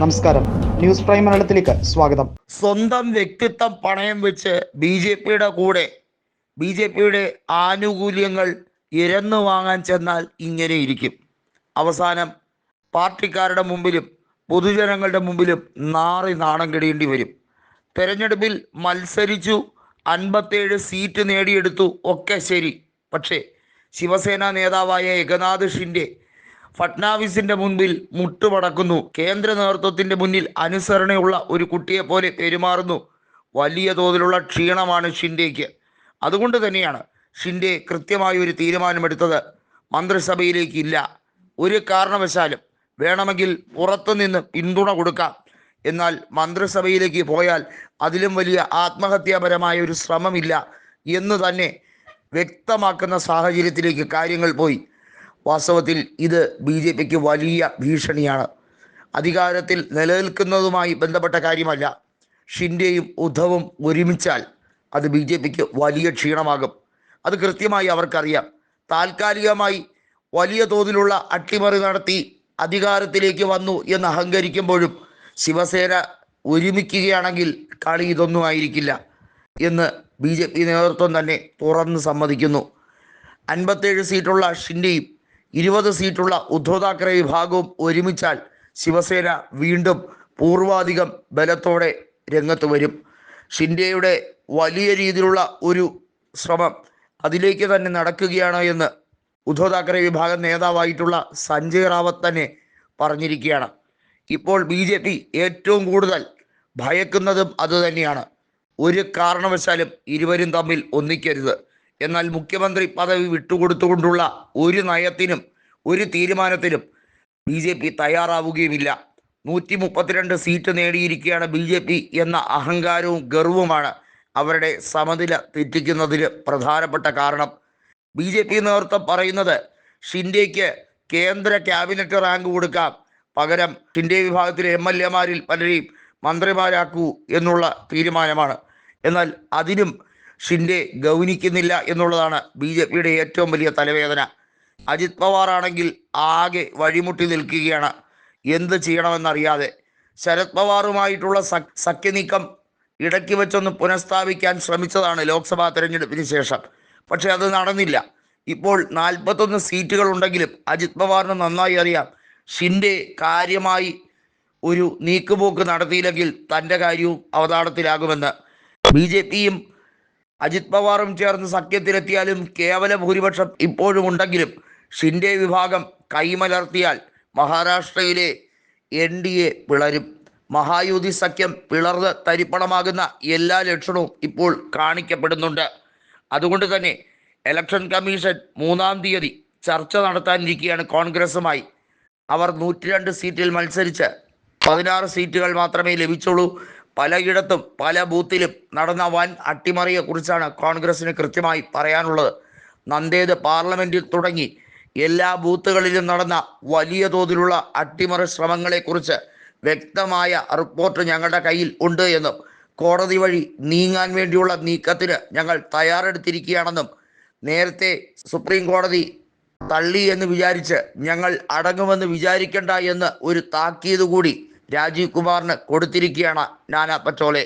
നമസ്കാരം. News prime മലയാളത്തിലേക്ക് സ്വാഗതം. സ്വന്തം വ്യക്തിത്വം പണയം വെച്ച് ബി ജെ പിയുടെ കൂടെ ബി ജെ പിയുടെ ആനുകൂല്യങ്ങൾ ഇരന്നു വാങ്ങാൻ ചെന്നാൽ ഇങ്ങനെ ഇരിക്കും. അവസാനം പാർട്ടിക്കാരുടെ മുമ്പിലും പൊതുജനങ്ങളുടെ മുമ്പിലും നാറി നാണം കെടേണ്ടി വരും. തെരഞ്ഞെടുപ്പിൽ മത്സരിച്ചു അൻപത്തേഴ് സീറ്റ് നേടിയെടുത്തു ഒക്കെ ശരി. പക്ഷേ ശിവസേന നേതാവായ ഏകനാഥ് ഷിൻഡെ ഫട്നാവിസിന്റെ മുൻപിൽ മുട്ടുമടക്കുന്നു കേന്ദ്ര നേതൃത്വത്തിന്റെ മുന്നിൽ അനുസരണയുള്ള ഒരു കുട്ടിയെ പോലെ പെരുമാറുന്നു. വലിയ തോതിലുള്ള ക്ഷീണമാണ് ഷിൻഡേക്ക് അതുകൊണ്ട് തന്നെയാണ് ഷിൻഡെ കൃത്യമായ ഒരു തീരുമാനമെടുത്തത്. മന്ത്രിസഭയിലേക്ക് ഇല്ല. ഒരു കാരണവശാലും വേണമെങ്കിൽ പുറത്തുനിന്ന് പിന്തുണ കൊടുക്കാം. എന്നാൽ മന്ത്രിസഭയിലേക്ക് പോയാൽ അതിലും വലിയ ആത്മഹത്യാപരമായ ഒരു ശ്രമമില്ല എന്ന് തന്നെ വ്യക്തമാക്കുന്ന സാഹചര്യത്തിലേക്ക് കാര്യങ്ങൾ പോയി. വാസ്തവത്തിൽ ഇത് ബി ജെ പിക്ക് വലിയ ഭീഷണിയാണ്. അധികാരത്തിൽ നിലനിൽക്കുന്നതുമായി ബന്ധപ്പെട്ട കാര്യമല്ല. ഷിൻഡെയും ഉദ്ധവും ഒരുമിച്ചാൽ അത് ബി ജെ പിക്ക് വലിയ ക്ഷീണമാകും. അത് കൃത്യമായി അവർക്കറിയാം. താൽക്കാലികമായി വലിയ തോതിലുള്ള അട്ടിമറി നടത്തി അധികാരത്തിലേക്ക് വന്നു എന്ന് അഹങ്കരിക്കുമ്പോഴും ശിവസേന ഒരുമിക്കുകയാണെങ്കിൽ കളി ഇതൊന്നും ആയിരിക്കില്ല എന്ന് ബി ജെ പി നേതൃത്വം തന്നെ തുറന്ന് സമ്മതിക്കുന്നു. അൻപത്തേഴ് സീറ്റുള്ള ഷിൻഡെയും ഇരുപത് സീറ്റുള്ള ഉദ്ധവ് താക്കറെ വിഭാഗവും ഒരുമിച്ചാൽ ശിവസേന വീണ്ടും പൂർവാധികം ബലത്തോടെ രംഗത്ത് വരും. ഷിൻഡെയുടെ വലിയ രീതിയിലുള്ള ഒരു ശ്രമം അതിലേക്ക് തന്നെ നടക്കുകയാണ് എന്ന് ഉദ്ധവ് താക്കറെ വിഭാഗം നേതാവായിട്ടുള്ള സഞ്ജയ് റാവത്ത് തന്നെ പറഞ്ഞിരിക്കുകയാണ്. ഇപ്പോൾ ബി ജെ പി ഏറ്റവും കൂടുതൽ ഭയക്കുന്നതും അതുതന്നെയാണ്. ഒരു കാരണവശാലും ഇരുവരും തമ്മിൽ ഒന്നിക്കരുത്. എന്നാൽ മുഖ്യമന്ത്രി പദവി വിട്ടുകൊടുത്തുകൊണ്ടുള്ള ഒരു നയത്തിനും ഒരു തീരുമാനത്തിനും ബി ജെ പി തയ്യാറാവുകയുമില്ല. നൂറ്റി മുപ്പത്തിരണ്ട് സീറ്റ് നേടിയിരിക്കുകയാണ് ബി ജെ പി എന്ന അഹങ്കാരവും ഗർവുമാണ് അവരുടെ സമനില തെറ്റിക്കുന്നതിന് പ്രധാനപ്പെട്ട കാരണം. ബി ജെ പി നേതൃത്വം പറയുന്നത് ഷിൻഡേക്ക് കേന്ദ്ര ക്യാബിനറ്റ് റാങ്ക് കൊടുക്കാം. പകരം ഷിൻഡേ വിഭാഗത്തിലെ എം എൽ എമാരിൽ പലരെയും മന്ത്രിമാരാക്കൂ എന്നുള്ള തീരുമാനമാണ്. എന്നാൽ അതിനും ഷിൻഡെ ഗൗനിക്കുന്നില്ല എന്നുള്ളതാണ് ബി ജെ പിയുടെ ഏറ്റവും വലിയ തലവേദന. അജിത് പവാർ ആണെങ്കിൽ ആകെ വഴിമുട്ടി നിൽക്കുകയാണ്. എന്ത് ചെയ്യണമെന്നറിയാതെ. ശരത് പവാറുമായിട്ടുള്ള സഖ് സഖ്യനീക്കം ഇടയ്ക്ക് വെച്ചൊന്ന് പുനഃസ്ഥാപിക്കാൻ ശ്രമിച്ചതാണ് ലോക്സഭാ തെരഞ്ഞെടുപ്പിന് ശേഷം. പക്ഷേ അത് നടന്നില്ല. ഇപ്പോൾ നാൽപ്പത്തൊന്ന് സീറ്റുകൾ ഉണ്ടെങ്കിലും അജിത് പവാറിന് നന്നായി അറിയാം ഷിൻഡെ കാര്യമായി ഒരു നീക്കുപോക്ക് നടത്തിയില്ലെങ്കിൽ തന്റെ കാര്യവും അവതാളത്തിലാകുമെന്ന്. ബി ജെ പിയും അജിത് പവാറും ചേർന്ന് സഖ്യത്തിലെത്തിയാലും കേവല ഭൂരിപക്ഷം ഇപ്പോഴും ഉണ്ടെങ്കിലും ഷിൻഡെ വിഭാഗം കൈമലർത്തിയാൽ മഹാരാഷ്ട്രയിലെ എൻ ഡി എ പിളരും. മഹായുതി സഖ്യം പിളർന്ന് തരിപ്പണമാകുന്ന എല്ലാ ലക്ഷണവും ഇപ്പോൾ കാണിക്കപ്പെടുന്നുണ്ട്. അതുകൊണ്ട് തന്നെ ഇലക്ഷൻ കമ്മീഷൻ മൂന്നാം തീയതി ചർച്ച നടത്താനിരിക്കുകയാണ് കോൺഗ്രസുമായി. അവർ നൂറ്റിരണ്ട് സീറ്റിൽ മത്സരിച്ച് പതിനാറ് സീറ്റുകൾ മാത്രമേ ലഭിച്ചുള്ളൂ. പലയിടത്തും പല ബൂത്തിലും നടന്ന വൻ അട്ടിമറിയെക്കുറിച്ചാണ് കോൺഗ്രസിന് കൃത്യമായി പറയാനുള്ളത്. നന്ദേത് പാർലമെന്റിൽ തുടങ്ങി. എല്ലാ ബൂത്തുകളിലും നടന്ന വലിയ തോതിലുള്ള അട്ടിമറി ശ്രമങ്ങളെക്കുറിച്ച് വ്യക്തമായ റിപ്പോർട്ട് ഞങ്ങളുടെ കയ്യിൽ ഉണ്ട് എന്നും കോടതി വഴി നീങ്ങാൻ വേണ്ടിയുള്ള നീക്കത്തിന് ഞങ്ങൾ തയ്യാറെടുത്തിരിക്കുകയാണെന്നും നേരത്തെ സുപ്രീം കോടതി തള്ളി എന്ന് വിചാരിച്ച് ഞങ്ങൾ അടങ്ങുമെന്ന് വിചാരിക്കണ്ട എന്ന് ഒരു താക്കീത് കൂടി രാജീവ് കുമാറിന് കൊടുത്തിരിക്കുകയാണ് നാനാ പച്ചോളെ.